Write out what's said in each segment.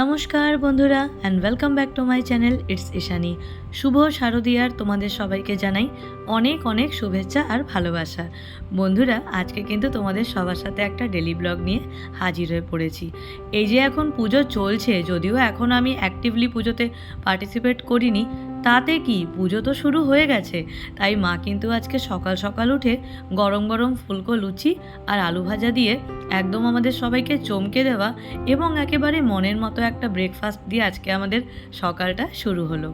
নমস্কার বন্ধুরা and welcome back to my channel it's Ishani শুভ শারদীয়ার তোমাদের সবাইকে জানাই অনেক অনেক শুভেচ্ছা আর ভালোবাসা। বন্ধুরা, আজকে কিন্তু তোমাদের সবার সাথে একটা ডেলি ব্লগ নিয়ে হাজির হয়ে পড়েছি। এই যে এখন পুজো চলছে, যদিও এখন আমি অ্যাক্টিভলি পুজোতে পার্টিসিপেট করিনি তাতে কি? পুজো তো শুরু হয়ে গেছে। তাই মা কিন্তু আজকে সকাল সকাল উঠে গরম গরম ফুলকো, লুচি আর আলু ভাজা দিয়ে একদম আমাদের সবাইকে চমকে দেওয়া এবং একেবারে মনের মতো একটা ব্রেকফাস্ট দিয়ে আজকে আমাদের সকালটা শুরু হলো।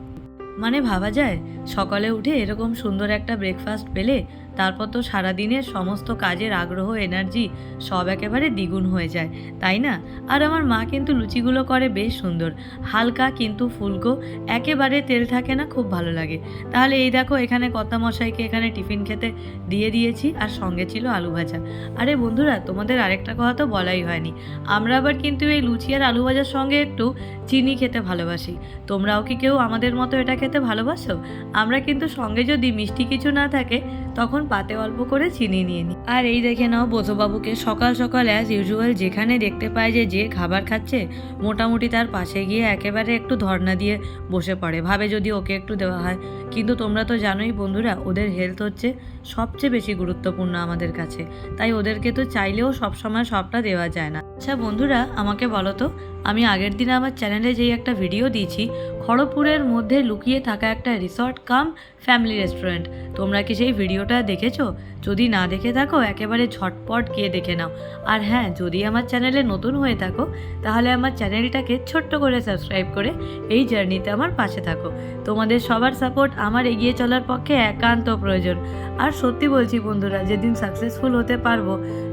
মানে ভাবা যায়, সকালে উঠে এরকম সুন্দর একটা ব্রেকফাস্ট পেলে তারপর তো সারাদিনের সমস্ত কাজের আগ্রহ এনার্জি সব একেবারে দ্বিগুণ হয়ে যায়, তাই না? আর আমার মা কিন্তু লুচিগুলো করে বেশ সুন্দর। হালকা কিন্তু ফুলকো, একেবারে তেল থাকে না, খুব ভালো লাগে। তাহলে এই দেখো, এখানে কর্তা মশাইকে এখানে টিফিন খেতে দিয়ে দিয়েছি, আর সঙ্গে ছিল আলু ভাজা। আরে বন্ধুরা, তোমাদের আরেকটা কথা তো বলাই হয়নি। আমরা আবার কিন্তু এই লুচি আর আলু ভাজার সঙ্গে একটু চিনি খেতে ভালোবাসি। তোমরাও কি কেউ আমাদের মতো এটা খেতে ভালোবাসো? আমরা কিন্তু সঙ্গে যদি মিষ্টি কিছু না থাকে, তখন পাতে অল্প করে চিনি নিয়ে নিই আর এই দেখে নাও বোধবাবুকে সকাল সকাল অ্যাজ ইউজুয়াল যেখানে দেখতে পায় যে যে খাবার খাচ্ছে, মোটামুটি তার পাশে গিয়ে একেবারে একটু ধর্না দিয়ে বসে পড়ে। ভাবে যদি ওকে একটু দেওয়া হয়। কিন্তু তোমরা তো জানোই বন্ধুরা, ওদের হেলথ হচ্ছে সবচেয়ে বেশি গুরুত্বপূর্ণ আমাদের কাছে। তাই ওদেরকে তো চাইলেও সবসময় সবটা দেওয়া যায় না। আচ্ছা বন্ধুরা, আমাকে বলো তো, আমি আগের দিন আমার চ্যানেলে যেই একটা ভিডিও দিয়েছি, খড়গপুরের মধ্যে লুকিয়ে থাকা একটা রিসর্ট কাম ফ্যামিলি রেস্টুরেন্ট তোমরা কি সেই ভিডিওটা দেখেছ? যদি না দেখে থাকো, একেবারে ঝটপট গিয়ে দেখে নাও। আর হ্যাঁ যদি আমার চ্যানেলে নতুন হয়ে থাকো, তাহলে আমার চ্যানেলটাকে ছোট্ট করে সাবস্ক্রাইব করে এই জার্নিতে আমার পাশে থাকো। তোমাদের সবার সাপোর্ট আমার এগিয়ে চলার পক্ষে একান্ত প্রয়োজন। আর সত্যি বলছি বন্ধুরা, যেদিন সাকসেসফুল হতে পারব,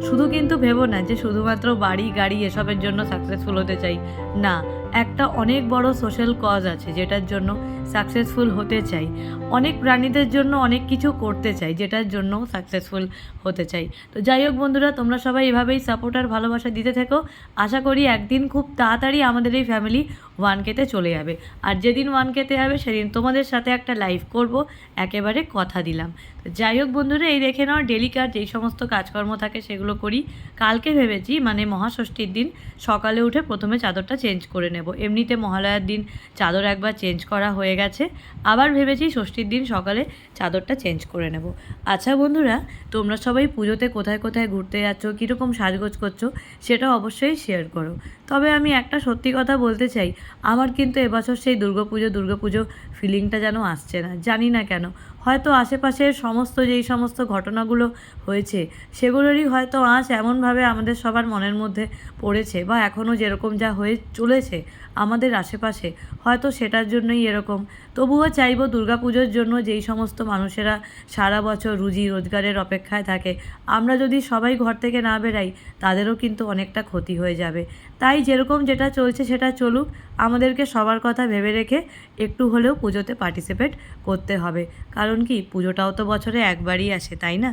শুধু কিন্তু ভেবো না যে শুধুমাত্র বাড়ি, গাড়ি এসবের জন্য সাকসেসফুল হতে চাই। না একটা অনেক বড় সোশ্যাল কজ আছে যেটার জন্য সাকসেসফুল হতে চাই। অনেক প্রাণীদের জন্য অনেক কিছু করতে চাই যেটার জন্য সাকসেসফুল হতে চাই। তো যাই হোক বন্ধুরা, তোমরা সবাই এভাবেই সাপোর্ট আর ভালোবাসা দিতে থেকো। আশা করি একদিন খুব তাড়াতাড়ি আমাদের এই ফ্যামিলি ওয়ান কেতে চলে যাবে। আর যেদিন ওয়ান কেতে যাবে, সেদিন তোমাদের সাথে একটা লাইভ করব। একেবারে কথা দিলাম। যাই হোক বন্ধুরা, এই দেখে নাও ডেলি কার যেই সমস্ত কাজকর্ম থাকে সেগুলো করি। কালকে ভেবেছি মানে মহাষষ্ঠীর দিন, সকালে উঠে প্রথমে চাদরটা চেঞ্জ করে নেব। এমনিতে মহালয়ার দিন চাদর একবার চেঞ্জ করা হয়ে গেছে। আবার ভেবেছি ষষ্ঠীর দিন সকালে চাদরটা চেঞ্জ করে নেব। আচ্ছা বন্ধুরা, তোমরা সবাই পুজোতে কোথায় কোথায় ঘুরতে যাচ্ছ, কীরকম সাজগোজ করছ, সেটা অবশ্যই শেয়ার করো। তবে আমি একটা সত্যি কথা বলতে চাই, আমার কিন্তু এবছর সেই দুর্গাপুজো দুর্গাপুজো ফিলিংটা যেন আসছে না, জানি না কেন। হয়তো আশেপাশের সমস্ত যেই সমস্ত ঘটনাগুলো হয়েছে, সেগুলোরই হয়তো আঁচ এমনভাবে আমাদের সবার মনের মধ্যে পড়েছে বা এখনও যেরকম যা হয়ে চলেছে আমাদের আশেপাশে, হয়তো সেটার জন্যই এরকম। তবুও চাইব দুর্গাপুজোর জন্য যেই সমস্ত মানুষেরা সারা বছর রুজি রোজগারের অপেক্ষায় থাকে, আমরা যদি সবাই ঘর থেকে না বেরাই, তাদেরও কিন্তু অনেকটা ক্ষতি হয়ে যাবে। তাই যেরকম যেটা চলছে সেটা চলুক, আমাদেরকে সবার কথা ভেবে রেখে একটু হলেও পুজোতে পার্টিসিপেট করতে হবে। কারণ কি, পুজোটাও তো বছরে একবারই আসে, তাই না?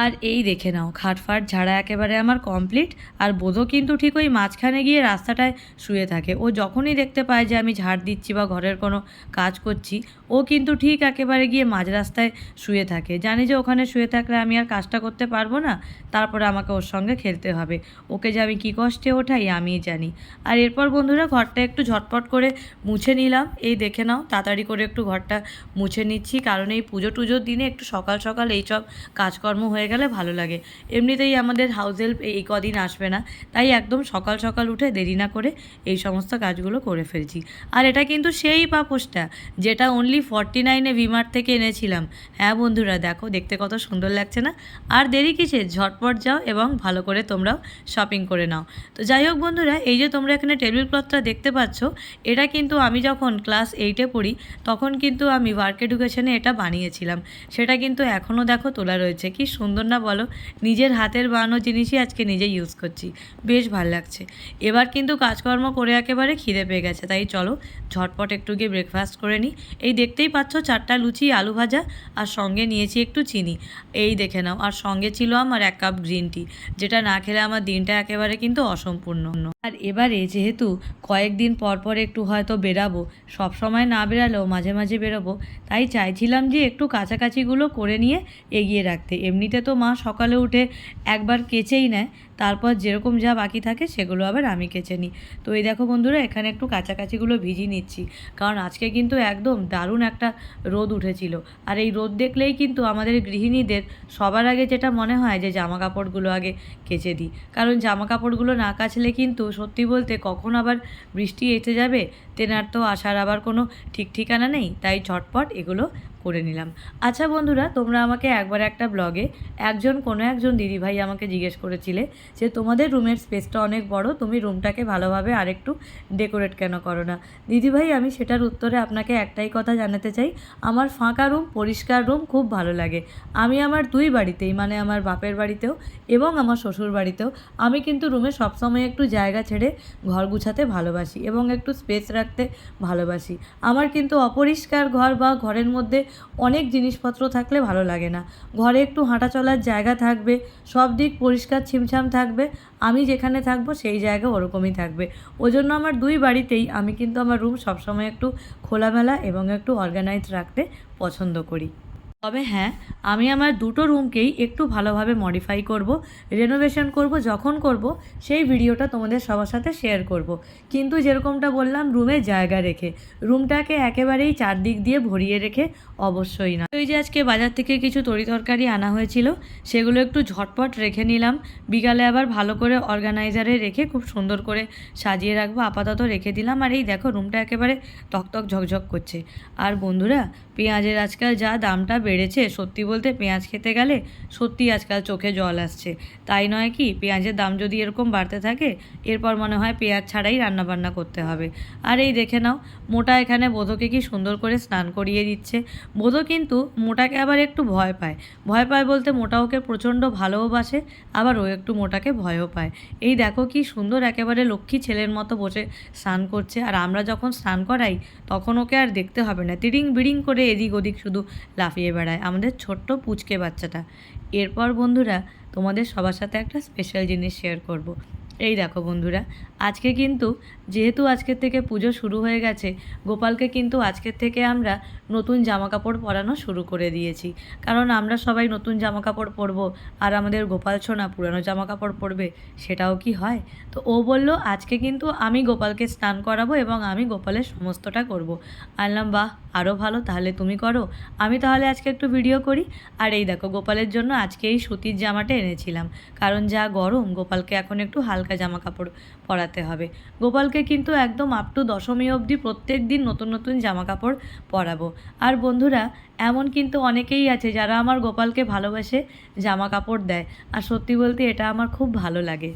আর এই দেখে নাও, খাটফাট ঝাড়া একেবারে আমার কমপ্লিট আর বোধও কিন্তু ঠিক ওই মাঝখানে গিয়ে রাস্তাটায় শুয়ে থাকে। ও যখনই দেখতে পায় যে আমি ঝাড় দিচ্ছি বা ঘরের কোনো কাজ করছি, ও কিন্তু ঠিক একেবারে গিয়ে মাঝ রাস্তায় শুয়ে থাকে। জানি যে ওখানে শুয়ে থাকলে আমি আর কাজটা করতে পারব না, তারপরে আমাকে ওর সঙ্গে খেলতে হবে। ওকে যে আমি কী কষ্টে ওঠাই আমিই জানি। আর এরপর বন্ধুরা ঘরটা একটু ঝটপট করে মুছে নিলাম। এই দেখে নাও, তাড়াতাড়ি করে একটু ঘরটা মুছে নিচ্ছি, কারণ এই পুজো টুজোর দিনে একটু সকাল সকাল এইসব কাজকর্ম হয়ে গেলে ভালো লাগে। এমনিতেই আমাদের হাউস হেল্প এই কদিন আসবে না, তাই একদম সকাল সকাল উঠে দেরি না করে এই সমস্ত কাজগুলো করে ফেলছি। আর এটা কিন্তু সেই পাপোশটা, যেটা অনলি ফর্টি নাইনে ভিমার্ট থেকে এনেছিলাম। হ্যাঁ বন্ধুরা, দেখো দেখতে কত সুন্দর লাগছে না? আর দেরি কিসে? ঝটপট যাও এবং ভালো করে তোমরাও শপিং করে নাও। তো যাই হোক বন্ধুরা, এই যে তোমরা এখানে টেবিল ক্লথটা দেখতে পাচ্ছ, এটা কিন্তু আমি যখন ক্লাস এইটে পড়ি, তখন কিন্তু আমি ওয়ার্ক এডুকেশনে এটা বানিয়েছিলাম। সেটা কিন্তু এখনও দেখো তোলা রয়েছে, কি সুন্দর না বলো, নিজের হাতের বানানো জিনিসই আজকে নিজে ইউজ করছি। বেশ ভালো লাগছে। এবার কিন্তু কাজকর্ম করে একেবারে খিদে পেয়ে গেছে, তাই চলো ঝটপট একটু গিয়ে ব্রেকফাস্ট করে নিই এই দেখতেই পাচ্ছ চারটা লুচি, আলু ভাজা আর সঙ্গে নিয়েছি একটু চিনি। এই দেখে নাও, আর সঙ্গে ছিল আমার এক কাপ গ্রিন টি যেটা না খেলে আমার দিনটা একেবারে কিন্তু অসম্পূর্ণ। আর এবারে যেহেতু কয়েকদিন পর পর একটু হয়তো বেরাবো, সব সময় না বেরালেও মাঝে মাঝে বেরোবো, তাই চাইছিলাম যে একটু কাছাকাছিগুলো করে নিয়ে এগিয়ে রাখতে। এমনিতে তো মা সকালে উঠে একবার কেচেই নেয়। তারপর যেরকম যা বাকি থাকে সেগুলো আবার আমি কেচে নিই। তো এই দেখো বন্ধুরা, এখানে একটু কাছাকাছিগুলো ভিজিয়ে নিচ্ছি। কারণ আজকে কিন্তু একদম দারুণ একটা রোদ উঠেছিল। আর এই রোদ দেখলেই কিন্তু আমাদের গৃহিণীদের সবার আগে যেটা মনে হয় যে জামা কাপড়গুলো আগে কেচে দিই। কারণ জামা কাপড়গুলো না কাচলে কিন্তু সত্যি বলতে কখন আবার বৃষ্টি এসে যাবে, তেনার তো আসার আবার কোনো ঠিক ঠিকানা নেই। তাই ঝটপট এগুলো করে নিলাম। আচ্ছা বন্ধুরা, তোমরা আমাকে একবার একটা ব্লগে একজন, কোনো একজন দিদিভাই আমাকে জিজ্ঞেস করেছিলে যে তোমাদের রুমের স্পেসটা অনেক বড়, তুমি রুমটাকে ভালোভাবে আরেকটু ডেকোরেট কেন করো না? দিদিভাই, আমি সেটার উত্তরে আপনাকে একটাই কথা জানাতে চাই। আমার ফাঁকা রুম, পরিষ্কার রুম খুব ভালো লাগে। আমি আমার দুই বাড়িতেই মানে আমার বাপের বাড়িতেও এবং আমার শ্বশুর বাড়িতেও, আমি কিন্তু রুমে সবসময় একটু জায়গা ছেড়ে ঘর গুছাতে ভালোবাসি এবং একটু স্পেস রাখতে ভালোবাসি। আমার কিন্তু অপরিষ্কার ঘর বা ঘরের মধ্যে অনেক জিনিসপত্র থাকলে ভালো লাগে না। ঘরে একটু হাঁটা চলার জায়গা থাকবে, সব দিক পরিষ্কার ছিমছাম থাকবে, আমি যেখানে থাকব সেই জায়গা ওরকমই থাকবে। ওই জন্য আমার দুই বাড়িতেই আমি কিন্তু আমার রুম সবসময় একটু খোলামেলা এবং একটু অর্গানাইজ রাখতে পছন্দ করি। তবে হ্যাঁ আমি আমার দুটো রুমকেই একটু ভালোভাবে মডিফাই করব রেনোভেশন করব, যখন করব, সেই ভিডিওটা তোমাদের সবার সাথে শেয়ার করব। কিন্তু যেরকমটা বললাম, রুমে জায়গা রেখে, রুমটাকে একেবারেই চারদিক দিয়ে ভরিয়ে রেখে অবশ্যই না। ওই যে আজকে বাজার থেকে কিছু তরি তরকারি আনা হয়েছিল, সেগুলো একটু ঝটপট রেখে নিলাম। বিকালে আবার ভালো করে অর্গানাইজারে রেখে খুব সুন্দর করে সাজিয়ে রাখব, আপাতত রেখে দিলাম। আর এই দেখো, রুমটা একেবারে তকতক ঝকঝক করছে। আর বন্ধুরা, পেঁয়াজের আজকাল যা দামটা বেড়েছে, সত্যি বলতে পেঁয়াজ খেতে গেলে সত্যি আজকাল চোখে জল আসছে। তাই নয় কি, পেঁয়াজের দাম যদি এরকম বাড়তে থাকে, এরপর মনে হয় পেঁয়াজ ছাড়াই রান্নাবান্না করতে হবে। আর এই দেখে নাও, মোটা এখানে বোধকে কি সুন্দর করে স্নান করিয়ে দিচ্ছে। বোধ কিন্তু মোটাকে আবার একটু ভয় পায়। ভয় পায় বলতে মোটা ওকে প্রচণ্ড ভালোবাসে, আবার ও একটু মোটাকে ভয়ও পায়। এই দেখো কি সুন্দর একেবারে লক্ষ্মী ছেলের মতো বসে স্নান করছে, আর আমরা যখন স্নান করাই, তখন ওকে আর দেখতে হবে না। তিরিং বিড়িং করে এদিক ওদিক শুধু লাফিয়ে বেড়ায় আমাদের ছোট্ট পুচকে বাচ্চাটা এরপর বন্ধুরা, তোমাদের সবার সাথে একটা স্পেশাল জিনিস শেয়ার করব। এই দেখো বন্ধুরা আজকে কিন্তু, যেহেতু আজকের থেকে পুজো শুরু হয়ে গেছে, গোপালকে কিন্তু আজকের থেকে আমরা নতুন জামা কাপড় পরানো শুরু করে দিয়েছি। কারণ আমরা সবাই নতুন জামা কাপড় পরবো, আর আমাদের গোপাল ছোনা পুরানো জামা কাপড় পরবে, সেটাও কি হয়? তো ও বলল, আজকে কিন্তু আমি গোপালকে স্নান করাবো এবং আমি গোপালের সমস্তটা করব। আনলাম বাহ আরও ভালো, তাহলে তুমি করো। আমি তাহলে আজকে একটু ভিডিও করি। আর এই দেখো, গোপালের জন্য আজকে এই সুতির জামাটা এনেছিলাম। কারণ যা গরম, গোপালকে এখন একটু হালকা জামা কাপড় পরাতে হবে। গোপালকে কিন্তু একদম আপ টু দশমী অবধি প্রত্যেক দিন নতুন নতুন জামা কাপড় পরাবো। আর বন্ধুরা, এমন কিন্তু অনেকেই আছে যারা আমার গোপালকে ভালোবাসে জামা কাপড় দেয়। আর সত্যি বলতে এটা আমার খুব ভালো লাগে।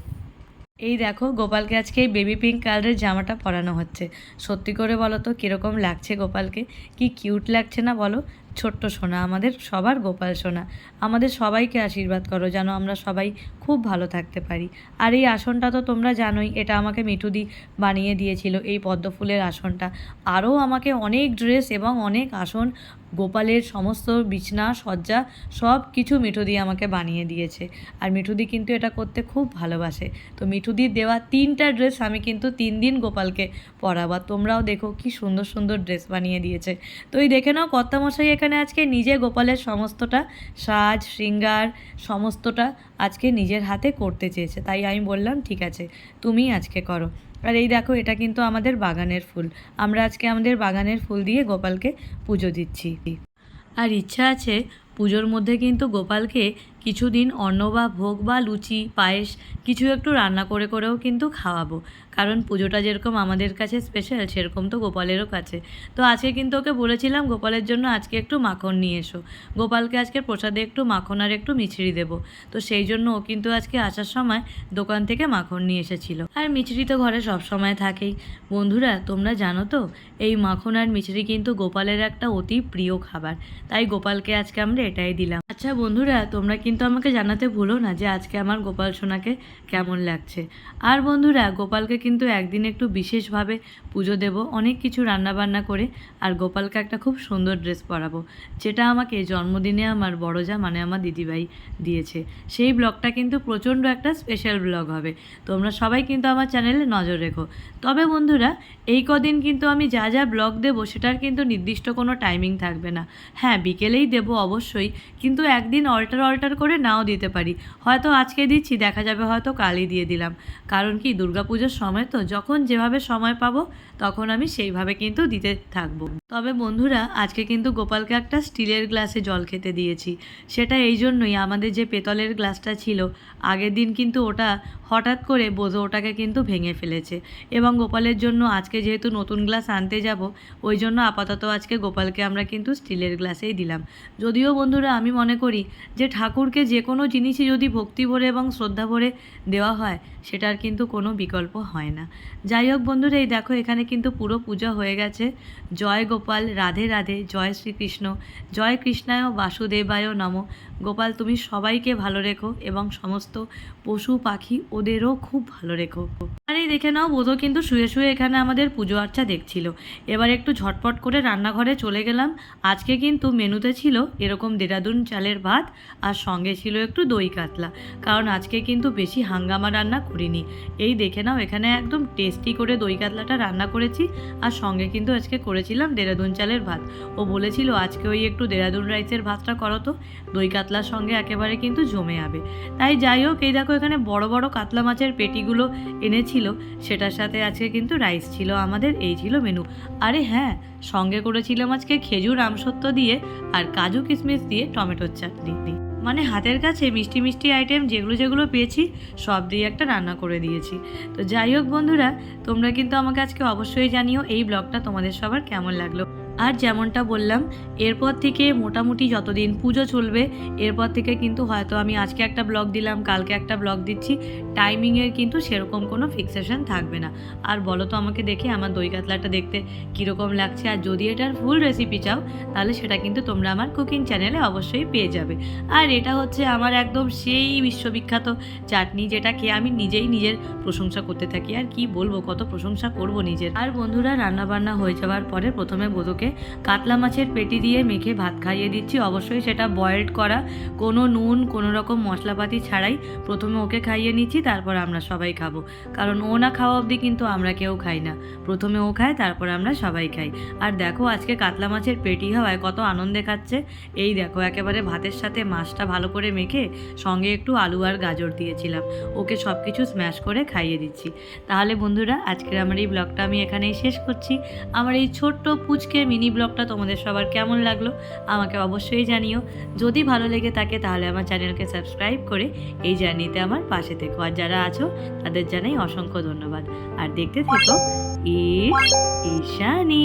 এই দেখো, গোপালকে আজকে এই বেবি পিঙ্ক কালারের জামাটা পরানো হচ্ছে। সত্যি করে বলো তো, কীরকম লাগছে গোপালকে? কি কিউট লাগছে না বলো? ছোট্ট সোনা, আমাদের সবার গোপাল সোনা। আমাদের সবাইকে আশীর্বাদ করো, যেন আমরা সবাই খুব ভালো থাকতে পারি। আর এই আসনটা তো তোমরা জানোই, এটা আমাকে মিঠুদি বানিয়ে দিয়েছিল, এই পদ্ম ফুলের আসনটা। আরও আমাকে অনেক ড্রেস এবং অনেক আসন গোপালের সমস্ত বিছনা, সজ্জা, সব কিছু মিঠুদি আমাকে বানিয়ে দিয়েছে। আর মিঠুদি কিন্তু এটা করতে খুব ভালোবাসে। তো মিঠুদির দেওয়া তিনটা ড্রেস আমি কিন্তু তিন দিন গোপালকে পরাবার তোমরাও দেখো কি সুন্দর সুন্দর ড্রেস বানিয়ে দিয়েছে। তো এই দেখে নাও কর্তামশাই এখানে আজকে নিজে গোপালের সমস্তটা সাজ, শৃঙ্গার, সমস্তটা আজকে নিজের হাতে করতে চেয়েছে। তাই আমি বললাম, ঠিক আছে তুমি আজকে করো। আর এই দেখো, এটা কিন্তু আমাদের বাগানের ফুল। আমরা আজকে আমাদের বাগানের ফুল দিয়ে গোপালকে পুজো দিচ্ছি। আর ইচ্ছা আছে পুজোর মধ্যে কিন্তু গোপালকে কিছুদিন অন্ন বা ভোগ বা লুচি, পায়েস কিছু একটু রান্না করে করেও কিন্তু খাওয়াবো। কারণ পুজোটা যেরকম আমাদের কাছে স্পেশাল সেরকম তো গোপালেরও কাছে। তো আজকে কিন্তু ওকে বলেছিলাম, গোপালের জন্য আজকে একটু মাখন নিয়ে এসো। গোপালকে আজকে প্রসাদে একটু মাখন আর একটু মিছরি দেবো। তো সেই জন্য ও কিন্তু আজকে আসার সময় দোকান থেকে মাখন নিয়ে এসেছিল। আর মিছরি তো ঘরে সব সময় থাকেই। বন্ধুরা, তোমরা জানো তো, এই মাখন আর মিছরি কিন্তু গোপালের একটা অতি প্রিয় খাবার। তাই গোপালকে আজকে আমরা এটাই দিলাম। আচ্ছা বন্ধুরা, তোমরা কিন্তু আমাকে জানাতে ভুলো না যে আজকে আমার গোপাল সোনাকে কেমন লাগছে। আর বন্ধুরা, গোপালকে কিন্তু একদিন একটু বিশেষভাবে পুজো দেব, অনেক কিছু রান্নাবান্না করে, আর গোপালকে একটা খুব সুন্দর ড্রেস পরাবো, যেটা আমাকে জন্মদিনে আমার বড় যা মানে আমার দিদিভাই দিয়েছে। সেই ব্লগটা কিন্তু প্রচণ্ড একটা স্পেশাল ব্লগ হবে। তোমরা সবাই কিন্তু আমার চ্যানেলে নজর রেখো। তবে বন্ধুরা, এই কদিন কিন্তু আমি যা যা ব্লগ দেবো, সেটার কিন্তু নির্দিষ্ট কোনো টাইমিং থাকবে না। হ্যাঁ বিকেলেই দেবো অবশ্যই, কিন্তু একদিন অল্টার অল্টার করে করে নাও দিতে পারি। হয়তো আজকে দিচ্ছি, দেখা যাবে হয়তো কালই দিয়ে দিলাম। কারণ কি, দুর্গাপুজোর সময় তো যখন যেভাবে সময় পাবো, তখন আমি সেইভাবে কিন্তু দিতে থাকব। তবে বন্ধুরা, আজকে কিন্তু গোপালকে একটা স্টিলের গ্লাসে জল খেতে দিয়েছি। সেটা এই জন্যই আমাদের যে পেতলের গ্লাসটা ছিল, আগের দিন কিন্তু ওটা হঠাৎ করে বোঝো ওটাকে কিন্তু ভেঙে ফেলেছে। এবং গোপালের জন্য আজকে যেহেতু নতুন গ্লাস আনতে যাব, ওই জন্য আপাতত আজকে গোপালকে আমরা কিন্তু স্টিলের গ্লাসেই দিলাম। যদিও বন্ধুরা, আমি মনে করি যে ঠাকুরকে যে কোনো জিনিসই যদি ভক্তি ভরে এবং শ্রদ্ধা ভরে দেওয়া হয়, সেটার কিন্তু কোনো বিকল্প হয় না। যাই হোক বন্ধুরা, এই দেখো এখানে কিন্তু পুরো পূজা হয়ে গেছে। জয় গোপাল, রাধে রাধে, জয় শ্রীকৃষ্ণ, জয় কৃষ্ণায় বাসুদেবায় নম। গোপাল, তুমি সবাইকে ভালো রেখো এবং সমস্ত পশু পাখি ওদেরও খুব ভালো রেখো। আর, দেখে নাও বোধও কিন্তু শুয়ে শুয়ে এখানে আমাদের পুজো আর্চা দেখছিল। এবার একটু ঝটপট করে রান্নাঘরে চলে গেলাম। আজকে কিন্তু মেনুতে ছিল এরকম দেরাদুন চালের ভাত আর সঙ্গে ছিল একটু দই কাতলা। কারণ আজকে কিন্তু বেশি হাঙ্গামা রান্না করিনি। এই দেখে নাও, এখানে একদম টেস্টি করে দই কাতলাটা রান্না করেছি আর সঙ্গে কিন্তু আজকে করেছিলাম দেরাদুন চালের ভাত। ও বলেছিল, আজকে ওই একটু দেরাদুন রাইসের ভাতটা করো তো। দই কাতলার সঙ্গে একেবারে কিন্তু জমে যাবে। তাই যাই হোক, এই দেখো এখানে বড় বড় কাতলা মাছের পেটিগুলো এনেছিল। সেটার সাথে আজকে কিন্তু রাইস ছিল আমাদের, এই ছিল মেনু আরে হ্যাঁ সঙ্গে করেছিলাম আজকে খেজুর আমসত্ব দিয়ে আর কাজু কিশমিশ দিয়ে টমেটোর চাটনি। মানে হাতের কাছে মিষ্টি মিষ্টি আইটেম যেগুলো যেগুলো পেয়েছি, সব দিয়ে একটা রান্না করে দিয়েছি। তো যাই হোক বন্ধুরা, তোমরা কিন্তু আমাকে আজকে অবশ্যই জানিও এই ব্লগটা তোমাদের সবার কেমন লাগল। আর যেমনটা বললাম, এরপর থেকে মোটামুটি যতদিন পুজো চলবে, এরপর থেকে কিন্তু হয়তো আমি আজকে একটা ব্লগ দিলাম, কালকে একটা ব্লগ দিচ্ছি টাইমিংয়ের কিন্তু সেরকম কোনো ফিক্সেশন থাকবে না। আর বলো তো আমাকে দেখে আমার দই কাতলাটা দেখতে কীরকম লাগছে, আর যদি এটার ফুল রেসিপি চাও, তাহলে সেটা কিন্তু তোমরা আমার কুকিং চ্যানেলে অবশ্যই পেয়ে যাবে। আর এটা হচ্ছে আমার একদম সেই বিশ্ববিখ্যাত চাটনি যেটা খেয়ে আমি নিজেই নিজের প্রশংসা করতে থাকি। আর কি বলব, কত প্রশংসা করব নিজের। আর বন্ধুরা রান্না বান্না হয়ে যাওয়ার পরে প্রথমে বোধকে কাতলা মাছের পেটি দিয়ে মেখে ভাত খাইয়ে দিচ্ছি। অবশ্যই সেটা বয়েলড করা। কোনো নুন, কোনো রকম মশলাপাতি ছাড়াই প্রথমে ওকে খাইয়ে নিচ্ছি, তারপর আমরা সবাই খাব। কারণ ও না খাওয়া অবধি কিন্তু আমরা কেউ খাই না। প্রথমে ও খায়, তারপর আমরা সবাই খাই। আর দেখো আজকে কাতলা মাছের পেটি হওয়ায় কত আনন্দে খাচ্ছে। এই দেখো, একেবারে ভাতের সাথে মাছটা ভালো করে মেখে সঙ্গে একটু আলু আর গাজর দিয়েছিলাম। ওকে সব কিছু স্ম্যাশ করে খাইয়ে দিচ্ছি। তাহলে বন্ধুরা, আজকের আমার এই ব্লগটা আমি এখানেই শেষ করছি। আমার এই ছোট্ট পুচকে মিনি ব্লগটা তোমাদের সবার কেমন লাগল আমাকে অবশ্যই জানিও। যদি ভালো লেগে থাকে তাহলে আমার চ্যানেলকে সাবস্ক্রাইব করে এই জার্নিতে আমার পাশে থেকো। আর যারা আছো, তাদের জানাই অসংখ্য ধন্যবাদ। আর দেখতে থেকো ইটস ঈশানি।